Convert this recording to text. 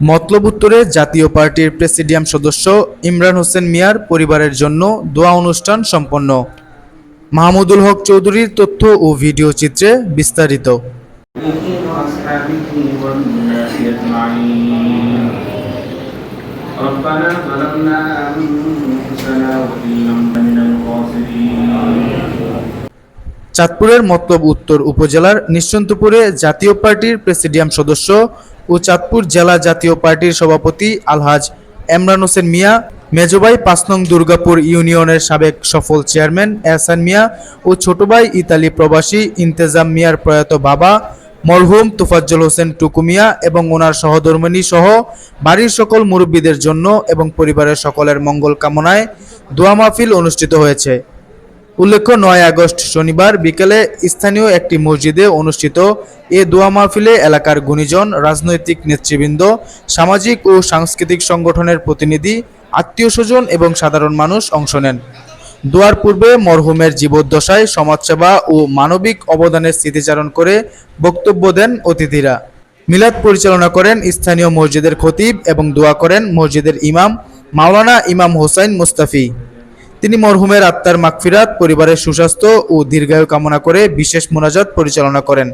মতলব উত্তরে জাতীয় পার্টির প্রেসিডিয়াম সদস্য ইমরান হোসেন মিয়ার পরিবারের জন্য দোয়া অনুষ্ঠান সম্পন্ন মাহমুদুল হক চৌধুরীর তথ্য ও ভিডিও চিত্রে বিস্তারিত وأصحابه والناس أجمعين ربنا ظلمنا أنفسنا চাঁদপুরের মতলব উত্তর উপজেলার নিশ্চন্তপুরে জাতীয় পার্টির প্রেসিডিয়াম সদস্য ও চাঁদপুর জেলা জাতীয় পার্টির সভাপতি আলহাজ এমরান হোসেন মিয়া, মেজবাই পাঁচ নং দুর্গাপুর ইউনিয়নের সাবেক সফল চেয়ারম্যান এহসান মিয়া ও ছোট ভাই ইতালি প্রবাসী ইন্তেজাম মিয়ার প্রয়াত বাবা মরহুম তুফাজ্জল হোসেন টুকুমিয়া এবং ওনার সহধর্মিনী সহ বাড়ির সকল মুরব্বীদের জন্য এবং পরিবারের সকলের মঙ্গল কামনায় দোয়া মাহফিল অনুষ্ঠিত হয়েছে। উল্লেখ্য, নয় আগস্ট শনিবার বিকেলে স্থানীয় একটি মসজিদে অনুষ্ঠিত এ দোয়া মাহফিলে এলাকার গুণীজন, রাজনৈতিক নেতৃবৃন্দ, সামাজিক ও সাংস্কৃতিক সংগঠনের প্রতিনিধি, আত্মীয় স্বজন এবং সাধারণ মানুষ অংশ নেন। দোয়ার পূর্বে মরহুমের জীবদ্দশায় সমাজসেবা ও মানবিক অবদানের স্মৃতিচারণ করে বক্তব্য দেন অতিথিরা। মিলাদ পরিচালনা করেন স্থানীয় মসজিদের খতিব এবং দোয়া করেন মসজিদের ইমাম মাওলানা ইমাম হোসাইন মুস্তাফি। তিনি মরহুমের আত্মার মাগফিরাত পরিবারের সুস্বাস্থ্য ও দীর্ঘায়ু কামনা করে বিশেষ মোনাজাত পরিচালনা করেন।